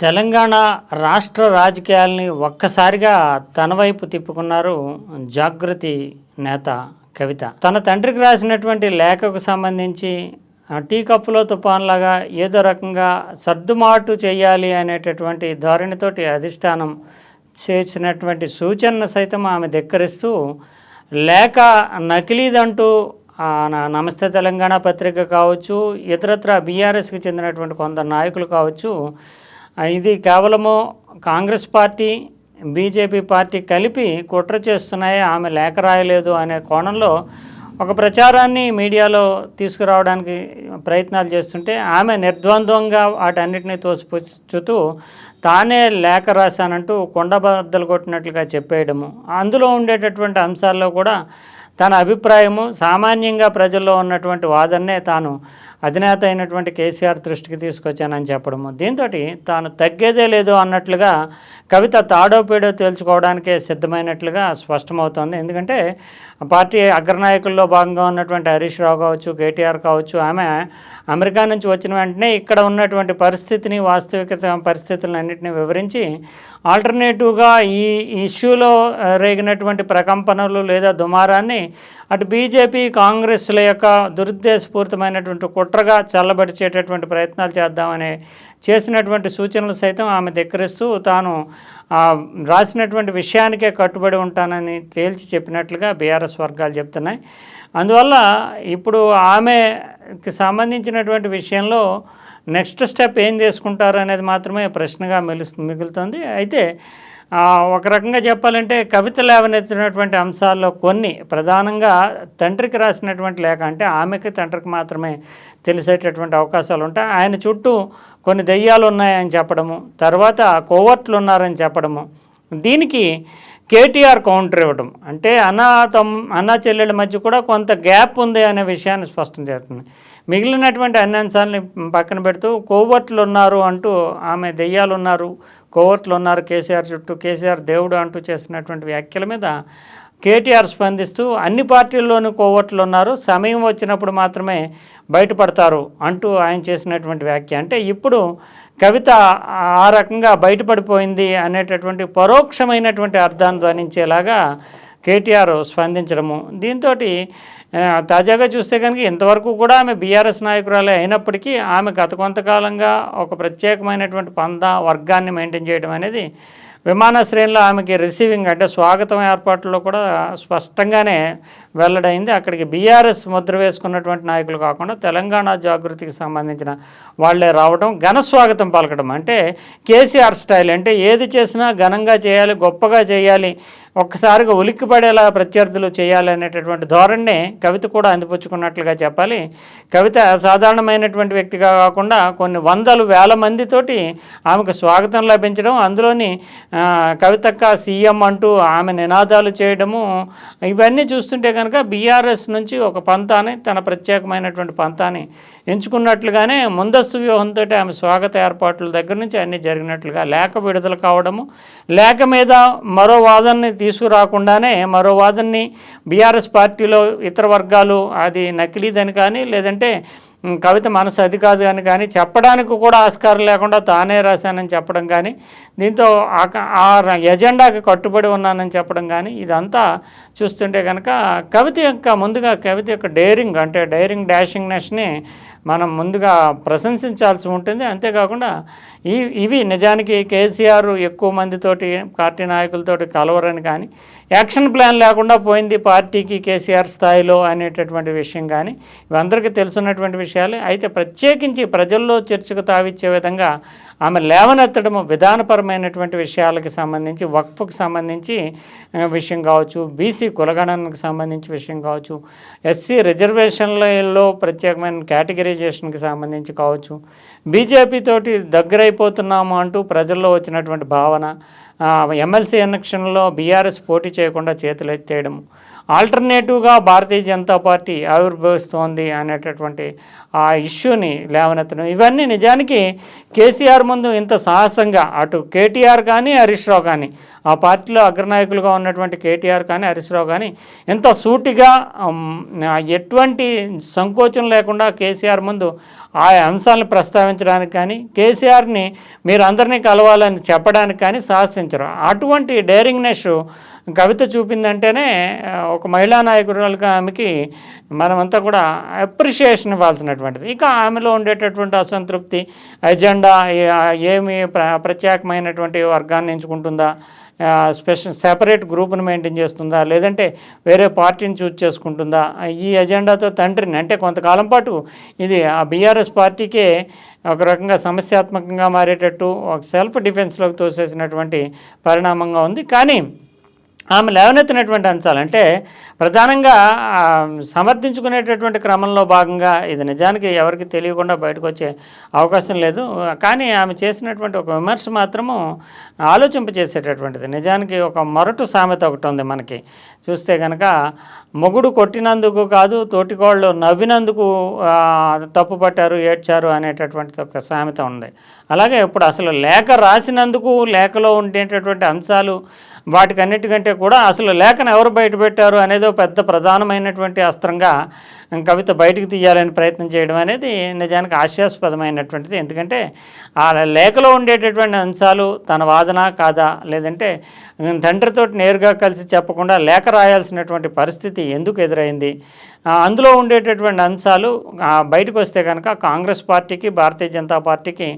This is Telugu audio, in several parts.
తెలంగాణ రాష్ట్ర రాజకీయాల్ని ఒక్కసారిగా తన వైపు తిప్పుకున్నారు జాగృతి నేత కవిత. తన తండ్రికి రాసినటువంటి లేఖకు సంబంధించి టీ కప్పులో తుఫాన్లాగా ఏదో రకంగా సర్దుమాటు చేయాలి అనేటటువంటి ధోరణితోటి అధిష్టానం చేసినటువంటి సూచనను సైతం ఆమె ధిక్కరిస్తూ లేఖ నకిలీదంటూ నా- నమస్తే తెలంగాణ పత్రిక కావచ్చు ఇతరత్ర బీఆర్ఎస్కి చెందినటువంటి కొందరు నాయకులు కావచ్చు ఇది కేవలము కాంగ్రెస్ పార్టీ బీజేపీ పార్టీ కలిపి కుట్ర చేస్తున్నాయి ఆమె లేఖ రాయలేదు అనే కోణంలో ఒక ప్రచారాన్ని మీడియాలో తీసుకురావడానికి ప్రయత్నాలు చేస్తుంటే ఆమె నిర్ద్వంద్వంగా వాటన్నిటిని తోసిపుచ్చుతూ తానే లేఖ రాశానంటూ కొండబద్దలు కొట్టినట్లుగా చెప్పేయడము. అందులో ఉండేటటువంటి అంశాల్లో కూడా తన అభిప్రాయము సామాన్యంగా ప్రజల్లో ఉన్నటువంటి వాదన్నే తాను అధినేత అయినటువంటి కేసీఆర్ దృష్టికి తీసుకొచ్చానని చెప్పడము. దీంతో తాను తగ్గేదే లేదు అన్నట్లుగా కవిత తాడో పేడో తేల్చుకోవడానికే సిద్ధమైనట్లుగా స్పష్టమవుతోంది. ఎందుకంటే పార్టీ అగ్రనాయకుల్లో భాగంగా ఉన్నటువంటి హరీష్ రావు కావచ్చు కేటీఆర్ కావచ్చు ఆమె అమెరికా నుంచి వచ్చిన వెంటనే ఇక్కడ ఉన్నటువంటి పరిస్థితిని వాస్తవికత పరిస్థితులన్నింటినీ వివరించి ఆల్టర్నేటివ్గా ఈ ఇష్యూలో రేగినటువంటి ప్రకంపనలు లేదా దుమారాన్ని అటు బీజేపీ కాంగ్రెస్ల యొక్క దురుద్దేశపూరితమైనటువంటి కుట్రగా చల్లబడిచేటటువంటి ప్రయత్నాలు చేద్దామని చేసినటువంటి సూచనలు సైతం ఆమె ధిక్కరిస్తూ తాను రాసినటువంటి విషయానికే కట్టుబడి ఉంటానని తేల్చి చెప్పినట్లుగా బీఆర్ఎస్ వర్గాలు చెప్తున్నాయి. అందువల్ల ఇప్పుడు ఆమెకి సంబంధించినటువంటి విషయంలో నెక్స్ట్ స్టెప్ ఏం చేసుకుంటారు అనేది మాత్రమే ప్రశ్నగా మిగులు మిగులుతుంది. అయితే ఒక రకంగా చెప్పాలంటే కవిత లేవనెత్తినటువంటి అంశాల్లో కొన్ని ప్రధానంగా తండ్రికి రాసినటువంటి లేఖ అంటే ఆమెకి తండ్రికి మాత్రమే తెలిసేటటువంటి అవకాశాలు ఉంటాయి. ఆయన చుట్టూ కొన్ని దెయ్యాలు ఉన్నాయని చెప్పడము తర్వాత కోవర్ట్లు ఉన్నారని చెప్పడము. దీనికి కేటీఆర్ కౌంటర్ ఇవ్వడం అంటే అన్న తమ్ అన్న చెల్లెళ్ళ మధ్య కూడా కొంత గ్యాప్ ఉంది అనే విషయాన్ని స్పష్టం చేస్తుంది. మిగిలినటువంటి అన్ని అంశాలని పక్కన పెడుతూ కోవర్ట్లు ఉన్నారు అంటూ ఆమె దెయ్యాలు ఉన్నారు. కోవర్ట్లు ఉన్నారు కేసీఆర్ చుట్టూ. కేసీఆర్ దేవుడు అంటూ చేసినటువంటి వ్యాఖ్యల మీద కేటీఆర్ స్పందిస్తూ అన్ని పార్టీల్లోనూ కోవట్లు ఉన్నారు సమయం వచ్చినప్పుడు మాత్రమే బయటపడతారు అంటూ ఆయన చేసినటువంటి వ్యాఖ్య. అంటే ఇప్పుడు కవిత ఆ రకంగా బయటపడిపోయింది అనేటటువంటి పరోక్షమైనటువంటి అర్థాన్ని ధ్వనించేలాగా కేటీఆర్ స్పందించడము. దీంతో తాజాగా చూస్తే కనుక ఇంతవరకు కూడా ఆమె బీఆర్ఎస్ నాయకురాలే అయినప్పటికీ ఆమె గత కొంతకాలంగా ఒక ప్రత్యేకమైనటువంటి పంద వర్గాన్ని మెయింటైన్ చేయడం అనేది విమానాశ్రయంలో ఆమెకి రిసీవింగ్ అంటే స్వాగతం ఏర్పాట్లలో కూడా స్పష్టంగానే వెల్లడైంది. అక్కడికి బీఆర్ఎస్ ముద్ర వేసుకున్నటువంటి నాయకులు కాకుండా తెలంగాణ జాగృతికి సంబంధించిన వాళ్ళే రావడం ఘన స్వాగతం పలకడం అంటే కేసీఆర్ స్టైల్ అంటే ఏది చేసినా ఘనంగా చేయాలి గొప్పగా చేయాలి ఒక్కసారిగా ఉలిక్కిపడేలా ప్రత్యర్థులు చేయాలి అనేటటువంటి ధోరణి కవిత కూడా అందిపుచ్చుకున్నట్లుగా చెప్పాలి. కవిత సాధారణమైనటువంటి వ్యక్తిగా కాకుండా కొన్ని వందలు వేల మందితోటి ఆమెకు స్వాగతం లభించడం అందులోని కవితక్క సీఎం అంటూ ఆమె నినాదాలు చేయడము ఇవన్నీ చూస్తుంటే కనుక బీఆర్ఎస్ నుంచి ఒక పంతాని తన ప్రత్యేకమైనటువంటి పంతాన్ని ఎంచుకున్నట్లుగానే ముందస్తు వ్యూహంతో ఆమె స్వాగత ఏర్పాట్ల దగ్గర నుంచి అన్నీ జరిగినట్లుగా లేఖ విడుదల కావడము లేఖ మీద మరో వాదనని తీసుకురాకుండానే మరో వాదనని బీఆర్ఎస్ పార్టీలో ఇతర వర్గాలు అది నకిలీదని కానీ లేదంటే కవిత మనసు అది కాదు అని కానీ చెప్పడానికి కూడా ఆస్కారం లేకుండా తానే రాశానని చెప్పడం కానీ దీంతో ఆ ఎజెండాకి కట్టుబడి ఉన్నానని చెప్పడం కానీ ఇదంతా చూస్తుంటే కనుక కవిత యొక్క ముందుగా కవిత యొక్క డైరింగ్ అంటే డైరింగ్ డాషింగ్నెస్ని మనం ముందుగా ప్రశంసించాల్సి ఉంటుంది. అంతేకాకుండా ఈ ఇవి నిజానికి కేసీఆర్ ఎక్కువ మందితోటి పార్టీ నాయకులతోటి కలవరని కానీ యాక్షన్ ప్లాన్ లేకుండా పోయింది పార్టీకి కేసీఆర్ స్థాయిలో అనేటటువంటి విషయం కానీ ఇవందరికీ తెలుసున్నటువంటి విషయాలే. అయితే ప్రత్యేకించి ప్రజల్లో చర్చకు తావిచ్చే విధంగా ఆమె లేవనెత్తడము విధానపరమైనటువంటి విషయాలకు సంబంధించి వక్ఫ్కి సంబంధించి విషయం కావచ్చు బీసీ కులగణనకు సంబంధించి విషయం కావచ్చు ఎస్సీ రిజర్వేషన్లలో ప్రత్యేకమైన కేటగిరైజేషన్కి సంబంధించి కావచ్చు. బీజేపీ తోటి దగ్గరైపోతున్నాము అంటూ ప్రజల్లో వచ్చినటువంటి భావన ఎమ్మెల్సీ ఎలక్షన్లో బీఆర్ఎస్ పోటీ చేయకుండా చేతులు ఎత్తేయడం ఆల్టర్నేటివ్గా భారతీయ జనతా పార్టీ ఆవిర్భవిస్తోంది అనేటటువంటి ఆ ఇష్యూని లేవనెత్తడం ఇవన్నీ నిజానికి కేసీఆర్ ముందు ఇంత సాహసంగా అటు కేటీఆర్ కానీ హరీష్ రావు కానీ ఆ పార్టీలో అగ్రనాయకులుగా ఉన్నటువంటి కేటీఆర్ కానీ హరీష్ రావు కానీ ఎంత సూటిగా ఎటువంటి సంకోచం లేకుండా కేసీఆర్ ముందు ఆ అంశాలను ప్రస్తావించడానికి కానీ కేసీఆర్ని మీరు అందరినీ కలవాలని చెప్పడానికి కానీ సాహసించరు. అటువంటి డేరింగ్నెస్ కవిత చూపిందంటేనే ఒక మహిళా నాయకురాలుగా ఆమెకి మనమంతా కూడా అప్రిషియేషన్ ఇవ్వాల్సినటువంటిది. ఇక ఆమెలో ఉండేటటువంటి అసంతృప్తి ఎజెండా ఏమి ప్ర- ప్రత్యేకమైనటువంటి వర్గాన్ని ఎంచుకుంటుందా స్పెషల్ సెపరేట్ గ్రూప్ను మెయింటైన్ చేస్తుందా లేదంటే వేరే పార్టీని చూజ్ చేసుకుంటుందా ఈ ఎజెండాతో తండ్రిని అంటే కొంతకాలం పాటు ఇది ఆ బీఆర్ఎస్ పార్టీకే ఒక రకంగా సమస్యాత్మకంగా మారేటట్టు ఒక సెల్ఫ్ డిఫెన్స్లోకి తోసేసినటువంటి పరిణామంగా ఉంది. కానీ ఆమె లేవనెత్తినటువంటి అంశాలు. అంటే ప్రధానంగా సమర్థించుకునేటటువంటి క్రమంలో భాగంగా ఇది నిజానికి ఎవరికి తెలియకుండా బయటకు వచ్చే అవకాశం లేదు. కానీ ఆమె చేసినటువంటి ఒక విమర్శ మాత్రము ఆలోచింపచేసేటటువంటిది. నిజానికి ఒక మొరటు సామెత ఒకటి ఉంది మనకి. చూస్తే కనుక మొగుడు కొట్టినందుకు కాదు తోటికోళ్ళు నవ్వినందుకు తప్పు పట్టారు ఏడ్చారు అనేటటువంటి ఒక సామెత ఉంది. అలాగే ఇప్పుడు అసలు లేఖ రాసినందుకు లేఖలో ఉండేటటువంటి అంశాలు వాటికన్నిటికంటే కూడా అసలు లేఖను ఎవరు బయటపెట్టారు అనేది ఒక పెద్ద ప్రధానమైనటువంటి అస్త్రంగా కవిత బయటకు తీయాలని ప్రయత్నం చేయడం అనేది నిజానికి హాస్యాస్పదమైనటువంటిది. ఎందుకంటే ఆ లేఖలో ఉండేటటువంటి అంశాలు తన వాదన కాదా లేదంటే తండ్రితో నేరుగా కలిసి చెప్పకుండా లేఖ రాయాల్సినటువంటి పరిస్థితి ఎందుకు ఎదురైంది అందులో ఉండేటటువంటి అంశాలు బయటకు వస్తే కనుక కాంగ్రెస్ పార్టీకి భారతీయ జనతా పార్టీకి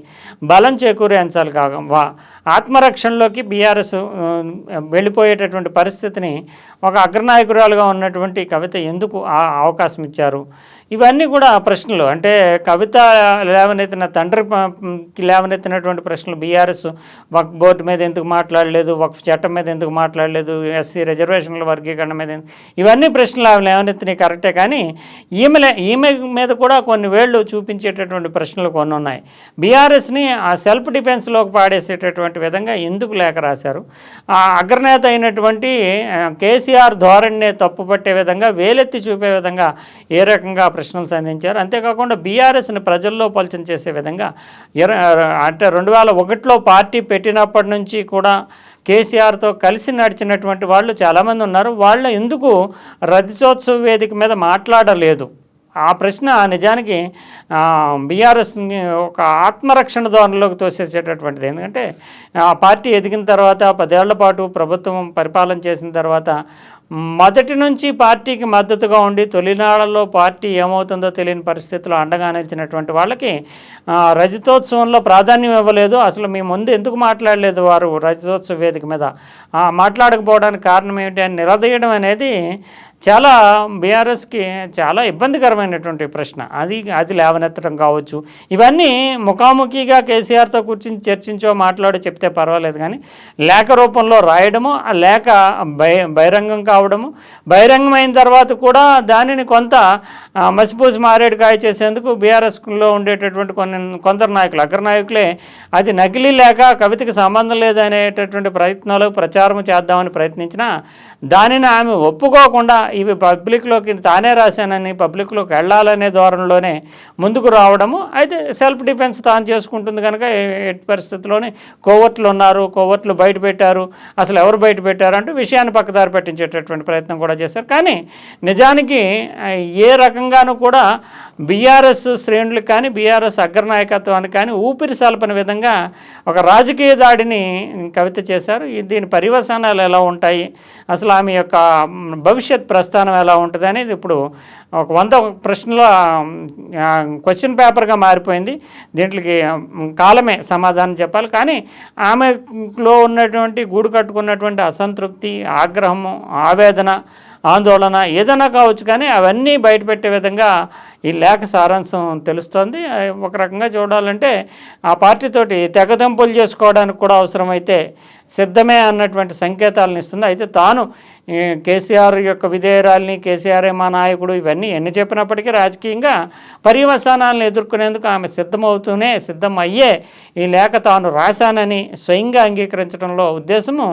బలం చేకూరే అంశాలు కాగా వా ఆత్మరక్షణలోకి బీఆర్ఎస్ వెళ్ళిపోయేటటువంటి పరిస్థితిని ఒక అగ్రనాయకురాలుగా ఉన్నటువంటి కవిత ఎందుకు ఆ అవకాశం ఇచ్చారు? ఇవన్నీ కూడా ప్రశ్నలు. అంటే కవిత లేవనెత్తిన తండ్రి లేవనెత్తినటువంటి ప్రశ్నలు. బీఆర్ఎస్ ఒక బోర్డు మీద ఎందుకు మాట్లాడలేదు? వక్ఫ్ చట్టం మీద ఎందుకు మాట్లాడలేదు? ఎస్సీ రిజర్వేషన్ల వర్గీకరణ మీద ఇవన్నీ ప్రశ్నలు ఆమె లేవనెత్తినవి కరెక్టే కానీ ఈమె ఈమె మీద కూడా కొన్ని వేళ్ళు చూపించేటటువంటి ప్రశ్నలు కొన్ని ఉన్నాయి. బీఆర్ఎస్ని ఆ సెల్ఫ్ డిఫెన్స్లోకి పాడేసేటటువంటి విధంగా ఎందుకు లేఖ రాశారు? ఆ అగ్రనేత అయినటువంటి కేసీఆర్ ధోరణినే తప్పుపట్టే విధంగా వేలెత్తి చూపే విధంగా ఏ రకంగా ప్రశ్నలు సంధించారు. అంతేకాకుండా బీఆర్ఎస్ని ప్రజల్లో పలచన చేసే విధంగా ఇర- అంటే రెండు వేల ఒకటిలో పార్టీ పెట్టినప్పటి నుంచి కూడా కేసీఆర్తో కలిసి నడిచినటువంటి వాళ్ళు చాలామంది ఉన్నారు. వాళ్ళు ఎందుకు రజతోత్సవ వేదిక మీద మాట్లాడలేదు? ఆ ప్రశ్న నిజానికి బీఆర్ఎస్ని ఒక ఆత్మరక్షణ ధోరణిలోకి తోసేసేటటువంటిది. ఎందుకంటే ఆ పార్టీ ఎదిగిన తర్వాత పదేళ్ళ పాటు ప్రభుత్వం పరిపాలన చేసిన తర్వాత మొదటి నుంచి పార్టీకి మద్దతుగా ఉండి తొలినాళ్ళలో పార్టీ ఏమవుతుందో తెలియని పరిస్థితుల్లో అండగా నిలిచినటువంటి వాళ్ళకి రజతోత్సవంలో ప్రాధాన్యం ఇవ్వలేదు. అసలు మీ ముందు ఎందుకు మాట్లాడలేదు వారు రజతోత్సవ వేదిక మీద? మాట్లాడకపోవడానికి కారణం ఏమిటి అని నిలదీయడం అనేది చాలా బీఆర్ఎస్కి చాలా ఇబ్బందికరమైనటువంటి ప్రశ్న. అది అది లేవనెత్తడం కావచ్చు. ఇవన్నీ ముఖాముఖిగా కేసీఆర్తో కూర్చుని చర్చించో మాట్లాడి చెప్తే పర్వాలేదు కానీ లేఖ రూపంలో రాయడము ఆ లేఖ బై బహిరంగం కావడము బహిరంగమైన తర్వాత కూడా దానిని కొంత మసిపూసి మారేడుకాయ చేసేందుకు బీఆర్ఎస్లో ఉండేటటువంటి కొన్ని కొందరు నాయకులు అగ్రనాయకులే అది నకిలీ లేక కవితకి సంబంధం లేదనేటటువంటి ప్రయత్నాలు ప్రచారం చేద్దామని ప్రయత్నించినా దానిని ఆమె ఒప్పుకోకుండా ఇవి పబ్లిక్లోకి తానే రాశానని పబ్లిక్లోకి వెళ్ళాలనే ధోరణిలోనే ముందుకు రావడము అయితే సెల్ఫ్ డిఫెన్స్ తాను చేసుకుంటుంది కనుక ఎట్టి పరిస్థితుల్లోనే కోవట్లు ఉన్నారు కోవట్లు బయట పెట్టారు అసలు ఎవరు బయట పెట్టారు అంటే విషయాన్ని పక్కదారి పెట్టించేటటువంటి ప్రయత్నం కూడా చేశారు. కానీ నిజానికి ఏ రకంగా రకంగానూ కూడా బీఆర్ఎస్ శ్రేణులకు కానీ బీఆర్ఎస్ అగ్రనాయకత్వానికి కానీ ఊపిరి సలపని విధంగా ఒక రాజకీయ దాడిని కవిత చేశారు. దీని పర్యవసానాలు ఎలా ఉంటాయి? అసలు ఆమె యొక్క భవిష్యత్ ప్రస్థానం ఎలా ఉంటుంది అనేది ఇప్పుడు ఒక వంద ప్రశ్నలో క్వశ్చన్ పేపర్గా మారిపోయింది. దీంట్లోకి కాలమే సమాధానం చెప్పాలి. కానీ ఆమెలో ఉన్నటువంటి గూడు కట్టుకున్నటువంటి అసంతృప్తి ఆగ్రహము ఆవేదన ఆందోళన ఏదైనా కావచ్చు కానీ అవన్నీ బయటపెట్టే విధంగా ఈ లేఖ సారాంశం తెలుస్తోంది. ఒక రకంగా చూడాలంటే ఆ పార్టీతోటి తెగదెంపులు చేసుకోవడానికి కూడా అవసరమైతే సిద్ధమే అన్నటువంటి సంకేతాలను ఇస్తుంది. అయితే తాను కేసీఆర్ యొక్క విధేయరాల్ని కేసీఆర్ మా నాయకుడు ఇవన్నీ ఎన్ని చెప్పినప్పటికీ రాజకీయంగా పర్యవసానాలను ఎదుర్కొనేందుకు ఆమె సిద్ధమవుతూనే సిద్ధం అయ్యే ఈ లేఖ తాను రాశానని స్వయంగా అంగీకరించడంలో ఉద్దేశము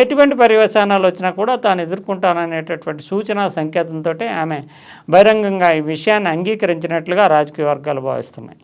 ఎటువంటి పర్యవసానాలు వచ్చినా కూడా తాను ఎదుర్కొంటాననేటటువంటి సూచన సంకేతంతో ఆమె బహిరంగంగా ఈ విషయాన్ని అంగీకరించినట్లుగా రాజకీయ వర్గాలు భావిస్తున్నాయి.